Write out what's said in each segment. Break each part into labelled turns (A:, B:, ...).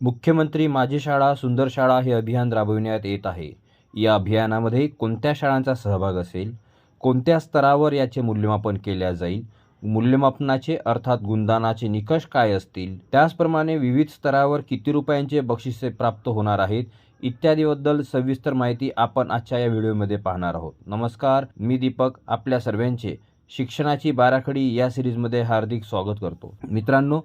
A: मुख्यमंत्री माझी शाळा सुंदर शाळा हे अभियान राबविण्यात येत आहे. या अभियानामध्ये कोणत्या शाळांचा सहभाग असेल कोणत्या स्तरावर याचे मूल्यमापन केल्या जाईल मूल्यमापनाचे अर्थात गुणदानाचे निकष काय असतील त्याचप्रमाणे विविध स्तरावर किती रुपयांचे बक्षिसे प्राप्त होणार आहेत इत्यादीबद्दल सविस्तर माहिती आपण आजच्या या व्हिडिओमध्ये पाहणार आहोत. नमस्कार मी दीपक आपल्या सर्वांचे शिक्षणाची बाराखडी या सिरीजमध्ये हार्दिक स्वागत करतो. मित्रांनो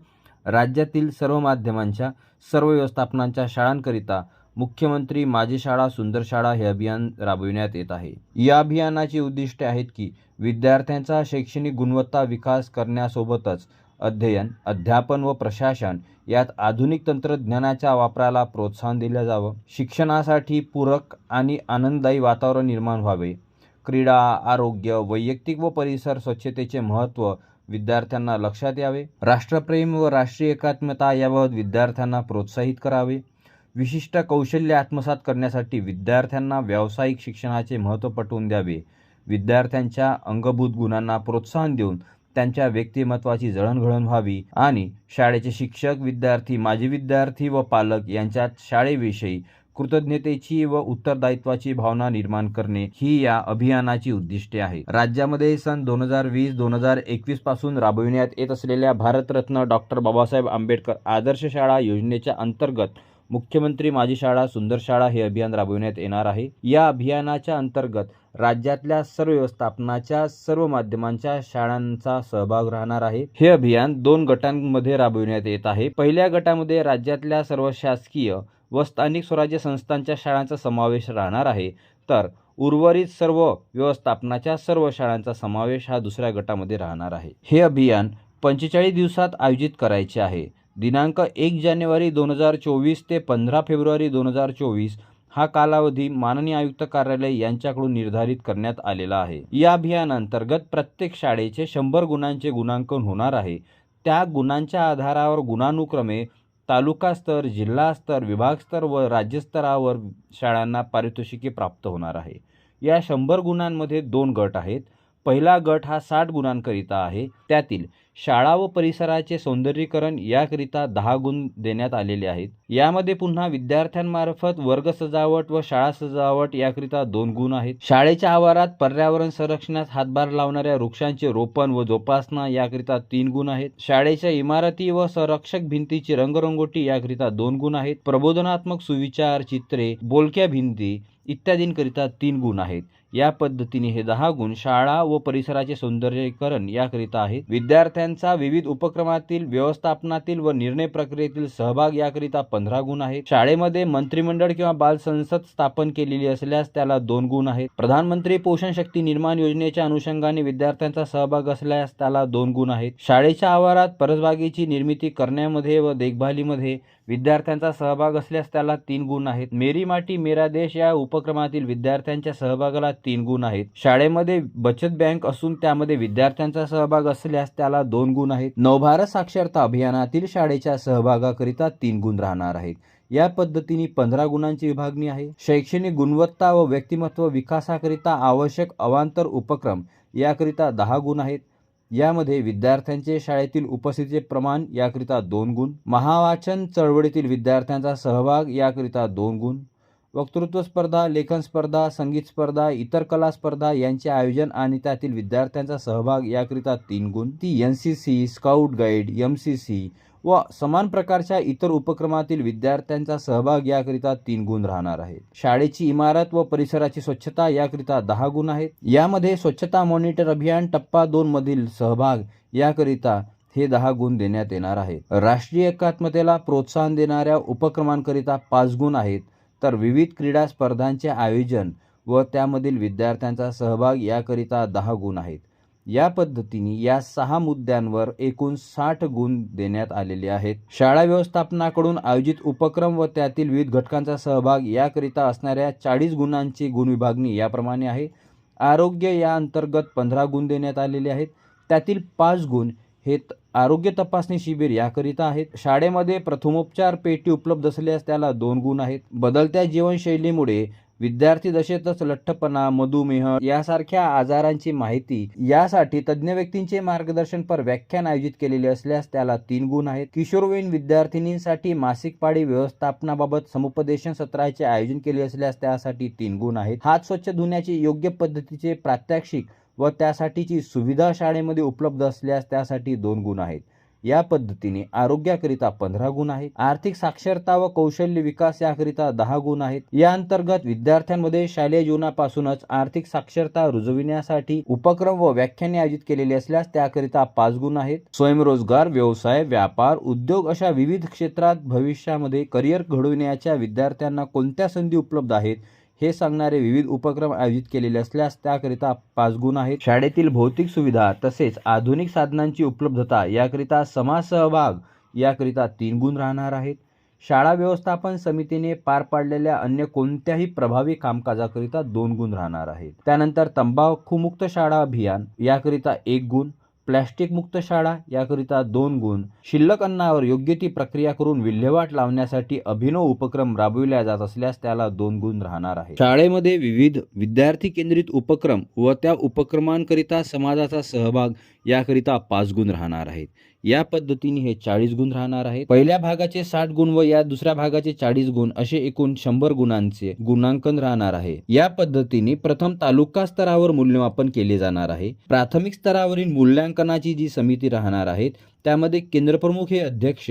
A: राज्यातील सर्व माध्यमांच्या सर्व व्यवस्थापनांच्या शाळांकरिता मुख्यमंत्री माझी शाळा सुंदर शाळा हे अभियान राबविण्यात येत आहे. या अभियानाची उद्दिष्टे आहेत की विद्यार्थ्यांचा शैक्षणिक गुणवत्ता विकास करण्यासोबतच अध्ययन अध्यापन व प्रशासन यात आधुनिक तंत्रज्ञानाच्या वापराला प्रोत्साहन दिलं जावं. शिक्षणासाठी पूरक आणि आनंददायी वातावरण निर्माण व्हावे. क्रीडा आरोग्य वैयक्तिक व परिसर स्वच्छतेचे महत्त्व विद्यार्थ्यांना लक्षात यावे. राष्ट्रप्रेम व राष्ट्रीय एकात्मता याबाबत विद्यार्थ्यांना प्रोत्साहित करावे. विशिष्ट कौशल्य आत्मसात करण्यासाठी विद्यार्थ्यांना व्यावसायिक शिक्षणाचे महत्त्व पटवून द्यावे. विद्यार्थ्यांच्या अंगभूत गुणांना प्रोत्साहन देऊन त्यांच्या व्यक्तिमत्वाची जळणघळण व्हावी. आणि शाळेचे शिक्षक विद्यार्थी माजी विद्यार्थी व पालक यांच्यात शाळेविषयी कृतज्ञतेची व उत्तरदायित्वाची भावना निर्माण करणे ही या अभियानाची उद्दिष्टे आहे राज्यामध्ये सन दोन हजार वीस दोन हजार एकवीसपासून राबविण्यात येत असलेल्या भारतरत्न डॉक्टर बाबासाहेब आंबेडकर आदर्श शाळा योजनेच्या अंतर्गत मुख्यमंत्री माझी शाळा सुंदर शाळा हे अभियान राबविण्यात येणार आहे. या अभियानाच्या अंतर्गत राज्यातल्या सर्व व्यवस्थापनाच्या सर्व माध्यमांच्या शाळांचा सहभाग राहणार आहे. हे अभियान दोन गटांमध्ये राबविण्यात येत आहे. पहिल्या गटामध्ये राज्यातल्या सर्व शासकीय व स्थानिक स्वराज्य संस्थांच्या शाळांचा समावेश राहणार आहे. तर उर्वरित सर्व व्यवस्थापनाच्या सर्व शाळांचा समावेश हा दुसऱ्या गटामध्ये राहणार आहे. हे अभियान पंचेचाळीस दिवसात आयोजित करायचे आहे. दिनांक एक जानेवारी दोन हजार चोवीस ते पंधरा फेब्रुवारी दोन हजार चोवीस हा कालावधी माननीय आयुक्त कार्यालय यांच्याकडून निर्धारित करण्यात आलेला आहे. या अभियानांतर्गत प्रत्येक शाळेचे शंभर गुणांचे गुणांकन होणार आहे. त्या गुणांच्या आधारावर गुणानुक्रमे तालुका स्तर जिल्हा स्तर विभाग स्तर व राज्यस्तरावर शाळांना पारितोषिके प्राप्त होणार आहे. या शंभर गुणांमध्ये दोन गट आहेत. पहिला गट हा साठ गुणांकरिता आहे. त्यातील शाळा व परिसराचे सौंदर्यीकरण याकरिता दहा गुण देण्यात आलेले आहेत. यामध्ये पुन्हा विद्यार्थ्यांमार्फत वर्ग सजावट व शाळा सजावट याकरिता दोन गुण आहेत. शाळेच्या आवारात पर्यावरण संरक्षणास हातभार लावणाऱ्या वृक्षांचे रोपण व जोपासना याकरिता तीन गुण आहेत. शाळेच्या इमारती व संरक्षक भिंतीची रंगरंगोटी याकरिता दोन गुण आहेत. प्रबोधनात्मक सुविचार चित्रे बोलक्या भिंती इत्यादींकरिता तीन गुण आहेत. या पद्धतीने हे दहा गुण शाळा व परिसराचे सौंदर्यीकरण याकरिता आहेत. विद्यार्थ्यांचा विविध उपक्रमातील व्यवस्थापनातील व निर्णय प्रक्रियेतील सहभाग याकरिता पंधरा गुण आहेत. शाळेमध्ये मंत्रिमंडळ किंवा बाल संसद स्थापन केलेली असल्यास त्याला दोन गुण आहेत. प्रधानमंत्री पोषण शक्ती निर्माण योजनेच्या अनुषंगाने विद्यार्थ्यांचा सहभाग असल्यास त्याला दोन गुण आहेत. शाळेच्या आवारात परसबागेची निर्मिती करण्यामध्ये व देखभालीमध्ये विद्यार्थ्यांचा सहभाग असल्यास त्याला तीन गुण आहेत. मेरी माटी मेरा देश या उपक्रमातील विद्यार्थ्यांच्या सहभागाला तीन गुण आहेत. शाळेमध्ये बचत बँक असून त्यामध्ये विद्यार्थ्यांचा सहभाग असल्यास त्याला दोन गुण आहेत. नवभारत साक्षरता अभियानातील शाळेच्या सहभागाकरिता तीन गुण राहणार आहेत. या पद्धतीने पंधरा गुणांची विभागणी आहे. शैक्षणिक गुणवत्ता व व्यक्तिमत्व विकासाकरिता आवश्यक अवांतर उपक्रम याकरिता दहा गुण आहेत. यामध्ये विद्यार्थ्यांचे शाळेतील उपस्थितीचे प्रमाण याकरिता दोन गुण महावाचन चळवळीतील विद्यार्थ्यांचा सहभाग याकरिता दोन गुण वक्तृत्व स्पर्धा लेखन स्पर्धा संगीत स्पर्धा इतर कला स्पर्धा यांचे आयोजन आणि त्यातील विद्यार्थ्यांचा सहभाग याकरिता तीन गुण. ती N C C scout guide M C C व समान प्रकारच्या इतर उपक्रमातील विद्यार्थ्यांचा सहभाग याकरिता तीन गुण राहणार आहेत. शाळेची इमारत व परिसराची स्वच्छता याकरिता दहा गुण आहेत. यामध्ये स्वच्छता मॉनिटर अभियान टप्पा दोन मधील सहभाग याकरिता हे दहा गुण देण्यात येणार आहेत. राष्ट्रीय एकात्मतेला प्रोत्साहन देणाऱ्या उपक्रमांकरिता पाच गुण आहेत. तर विविध क्रीडा स्पर्धांचे आयोजन व त्यामधील विद्यार्थ्यांचा सहभाग याकरिता दहा गुण आहेत. या पद्धतीने या सहा मुद्द्यांवर एकूण साठ गुण देण्यात आलेले आहेत. शाळा व्यवस्थापनाकडून आयोजित उपक्रम व त्यातील विविध घटकांचा सहभाग याकरिता असणाऱ्या चाळीस गुणांची गुण विभागणी याप्रमाणे आहे. आरोग्य या अंतर्गत पंधरा गुण देण्यात आलेले आहेत. त्यातील पाच गुण हे त- आरोग्य तपासणी शिबिर याकरिता आहेत. शाळेमध्ये प्रथमोपचार पेटी उपलब्ध असल्यास त्याला दोन गुण आहेत. बदलत्या जीवनशैलीमुळे विद्यार्थी दशेतच लठ्ठपणा मधुमेह यासारख्या आजारांची माहिती यासाठी तज्ज्ञ व्यक्तींचे मार्गदर्शनपर व्याख्यान आयोजित केलेले असल्यास त्याला तीन गुण आहेत. किशोरवयीन विद्यार्थिनींसाठी मासिक पाळी व्यवस्थापनाबाबत समुपदेशन सत्राचे आयोजन केले असल्यास त्यासाठी तीन गुण आहेत. हात स्वच्छ धुण्याचे योग्य पद्धतीचे प्रात्यक्षिक व त्यासाठीची सुविधा शाळेमध्ये उपलब्ध असल्यास त्यासाठी दोन गुण आहेत. या पद्धतीने आरोग्याकरिता पंधरा गुण आहेत. आर्थिक साक्षरता व कौशल्य विकास याकरिता दहा गुण आहेत. या अंतर्गत विद्यार्थ्यांमध्ये शालेय जीवनापासूनच आर्थिक साक्षरता रुजविण्यासाठी उपक्रम व व्याख्याने आयोजित केलेली असल्यास त्याकरिता पाच गुण आहेत. स्वयंरोजगार व्यवसाय व्यापार उद्योग अशा विविध क्षेत्रात भविष्यामध्ये करिअर घडविण्याच्या विद्यार्थ्यांना कोणत्या संधी उपलब्ध आहेत? हे सांगणारे विविध उपक्रम आयोजित केलेले असल्यास त्याकरिता पाच गुण आहेत. शाळेतील भौतिक सुविधा तसेच आधुनिक साधनांची उपलब्धता याकरिता समाज सहभाग याकरिता तीन गुण राहणार आहेत. शाळा व्यवस्थापन समितीने पार पाडलेल्या अन्य कोणत्याही प्रभावी कामकाजाकरिता दोन गुण राहणार आहेत. त्यानंतर तंबाखूमुक्त शाळा अभियान याकरिता एक गुण प्लॅस्टिकमुक्त शाळा याकरिता दोन गुण. शिल्लक अन्नावर योग्य ती प्रक्रिया करून विल्हेवाट लावण्यासाठी अभिनव उपक्रम राबविल्या जात असल्यास त्याला दोन गुण राहणार आहे शाळेमध्ये विविध विद्यार्थी केंद्रित उपक्रम व त्या उपक्रमांकरिता समाजाचा सहभाग याकरिता पाच गुण राहणार आहेत. या पद्धतीने हे चाळीस गुण राहणार आहेत. पहिल्या भागाचे साठ गुण व या दुसऱ्या भागाचे चाळीस गुण असे एकूण शंभर गुणांचे गुणांकन राहणार आहे. या पद्धतीने प्रथम तालुका स्तरावर मूल्यमापन केले जाणार आहे. प्राथमिक स्तरावरील मूल्यांकनाची जी समिती राहणार आहेत त्यामध्ये केंद्रप्रमुख हे अध्यक्ष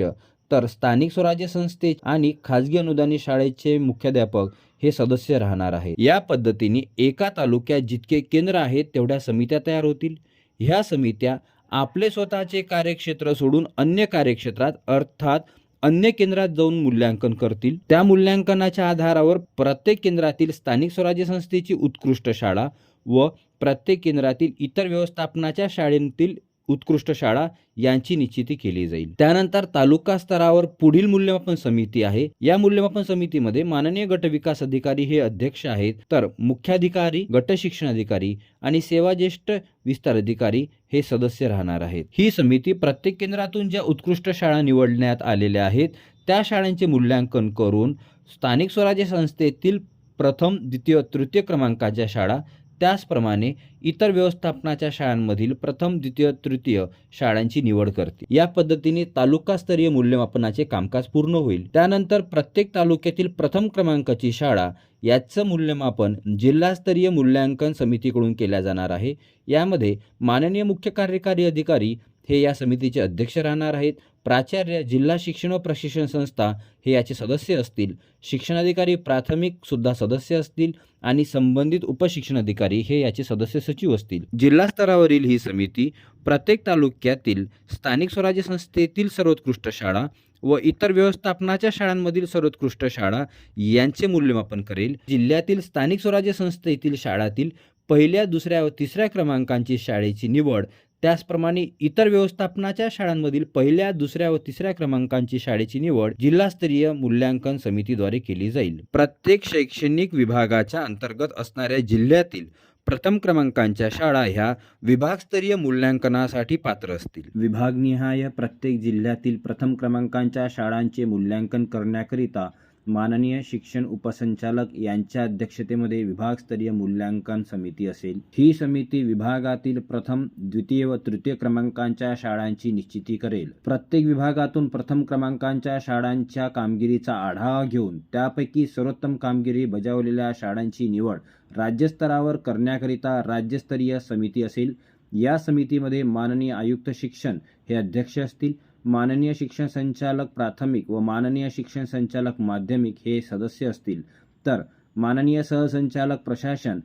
A: तर स्थानिक स्वराज्य संस्थे आणि खाजगी अनुदानित शाळेचे मुख्याध्यापक हे सदस्य राहणार आहे या पद्धतीने एका तालुक्यात जितके केंद्र आहेत तेवढ्या समित्या तयार होतील. ह्या समित्या आपले स्वतःचे कार्यक्षेत्र सोडून अन्य कार्यक्षेत्रात अर्थात अन्य केंद्रात जाऊन मूल्यांकन करतील. त्या मूल्यांकनाच्या आधारावर प्रत्येक केंद्रातील स्थानिक स्वराज्य संस्थेची उत्कृष्ट शाळा व प्रत्येक केंद्रातील इतर व्यवस्थापनाच्या शाळेतील उत्कृष्ट शाळा यांची निश्चिती केली जाईल. त्यानंतर तालुका स्तरावर पुढील मूल्यमापन समिती आहे. या मूल्यमापन समितीमध्ये माननीय गट विकास अधिकारी हे अध्यक्ष आहेत. तर मुख्याधिकारी गट शिक्षण अधिकारी आणि सेवा ज्येष्ठ विस्तार अधिकारी हे सदस्य राहणार आहेत. ही समिती प्रत्येक केंद्रातून ज्या उत्कृष्ट शाळा निवडण्यात आलेल्या आहेत त्या शाळांचे मूल्यांकन करून स्थानिक स्वराज्य संस्थेतील प्रथम द्वितीय तृतीय क्रमांकाच्या शाळा त्याचप्रमाणे इतर व्यवस्थापनाच्या शाळांमधील प्रथम द्वितीय तृतीय शाळांची निवड करते. या पद्धतीने तालुकास्तरीय मूल्यमापनाचे कामकाज पूर्ण होईल. त्यानंतर प्रत्येक तालुक्यातील प्रथम क्रमांकाची शाळा याचं मूल्यमापन जिल्हास्तरीय मूल्यांकन समितीकडून केल्या जाणार आहे. यामध्ये माननीय मुख्य कार्यकारी अधिकारी हे या समितीचे अध्यक्ष राहणार आहेत. प्राचार्य जिल्हा शिक्षण व प्रशिक्षण संस्था हे याचे सदस्य असतील. शिक्षणाधिकारी प्राथमिक सुद्धा सदस्य असतील आणि संबंधित उपशिक्षणाधिकारी हे याचे सदस्य सचिव असतील. जिल्हा स्तरावरील ही समिती प्रत्येक तालुक्यातील स्थानिक स्वराज्य संस्थेतील सर्वोत्कृष्ट शाळा व इतर व्यवस्थापनाच्या शाळांमधील सर्वोत्कृष्ट शाळा यांचे मूल्यमापन करेल. जिल्ह्यातील स्थानिक स्वराज्य संस्थेतील शाळातील पहिल्या दुसऱ्या व तिसऱ्या क्रमांकांची शाळेची निवड त्याचप्रमाणे इतर व्यवस्थापनाच्या शाळांमधील पहिल्या दुसऱ्या व तिसऱ्या क्रमांकांची शाळेची निवड जिल्हास्तरीय मूल्यांकन समितीद्वारे केली जाईल. प्रत्येक शैक्षणिक विभागाच्या अंतर्गत असणाऱ्या जिल्ह्यातील प्रथम क्रमांकांच्या शाळा ह्या विभागस्तरीय मूल्यांकनासाठी पात्र असतील. विभागनिहाय प्रत्येक जिल्ह्यातील प्रथम क्रमांकांच्या शाळांचे मूल्यांकन करण्याकरिता माननीय शिक्षण उपसंचालक यांच्या अध्यक्षतेमध्ये विभागस्तरीय मूल्यांकन समिती असेल. ही समिती विभागातील प्रथम द्वितीय व तृतीय क्रमांकांच्या शाळांची निश्चिती करेल. प्रत्येक विभागातून प्रथम क्रमांकांच्या शाळांच्या कामगिरीचा आढावा घेऊन त्यापैकी सर्वोत्तम कामगिरी बजावलेल्या शाळांची निवड राज्यस्तरावर करण्याकरिता राज्यस्तरीय समिती असेल. या समितीमध्ये माननीय आयुक्त शिक्षण हे अध्यक्ष असतील. माननीय शिक्षण संचालक प्राथमिक व माननीय शिक्षण संचालक माध्यमिक हे सदस्य असतील. तर माननीय सहसंचालक प्रशासन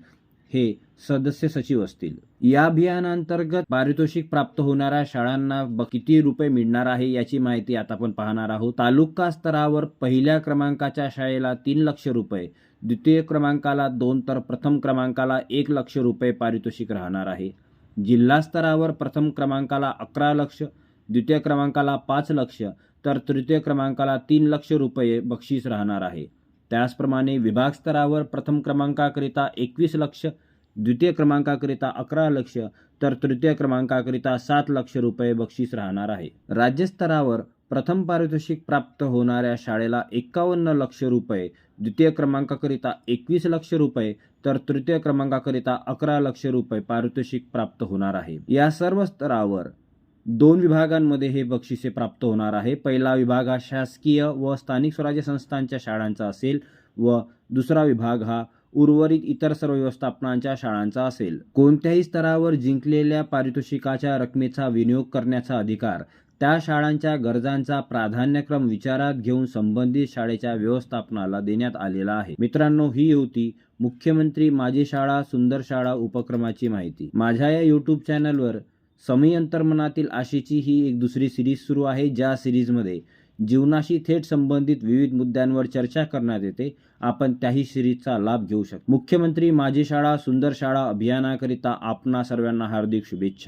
A: हे सदस्य सचिव असतील. या अभियानांतर्गत पारितोषिक प्राप्त होणाऱ्या शाळांना ब- किती रुपये मिळणार आहे याची माहिती आता आपण पाहणार आहोत. तालुका स्तरावर पहिल्या क्रमांकाच्या शाळेला तीन लक्ष रुपये द्वितीय क्रमांकाला दोन तर प्रथम क्रमांकाला एक लक्ष रुपये पारितोषिक राहणार आहे. जिल्हा स्तरावर प्रथम क्रमांकाला अकरा लक्ष द्वितीय क्रमांकाला पाच लक्ष तर तृतीय क्रमांकाला तीन लक्ष रुपये बक्षीस राहणार आहे. त्याचप्रमाणे विभाग स्तरावर प्रथम क्रमांकाकरिता एकवीस लक्ष द्वितीय क्रमांकाकरिता अकरा लक्ष तर तृतीय क्रमांकाकरिता सात लक्ष रुपये बक्षीस राहणार आहे. राज्यस्तरावर प्रथम पारितोषिक प्राप्त होणाऱ्या शाळेला एकावन्न लक्ष रुपये द्वितीय क्रमांकाकरिता एकवीस लक्ष रुपये तर तृतीय क्रमांकाकरिता अकरा लक्ष रुपये पारितोषिक प्राप्त होणार आहे. या सर्व स्तरावर दोन विभागांमध्ये हे बक्षिसे प्राप्त होणार आहे. पहिला विभाग हा शासकीय व स्थानिक स्वराज्य संस्थांच्या शाळांचा असेल व दुसरा विभाग हा उर्वरित इतर सर्व व्यवस्थापनांच्या शाळांचा असेल. कोणत्याही स्तरावर जिंकलेल्या पारितोषिकाच्या रकमेचा विनियोग करण्याचा अधिकार त्या शाळांच्या गरजांचा प्राधान्यक्रम विचारात घेऊन संबंधित शाळेच्या व्यवस्थापनाला देण्यात आलेला आहे. मित्रांनो ही होती मुख्यमंत्री माझी शाळा सुंदर शाळा उपक्रमाची माहिती. माझ्या या यूट्यूब चॅनलवर समी अंतर्मनातील आशेची ही एक दुसरी सिरीज सुरू आहे ज्या सिरीजमध्ये जीवनाशी थेट संबंधित विविध मुद्द्यांवर चर्चा करण्यात येते. आपण त्याही सिरीजचा लाभ घेऊ शकतो. मुख्यमंत्री माझी शाळा सुंदर शाळा अभियानाकरिता आपणा सर्वांना हार्दिक शुभेच्छा.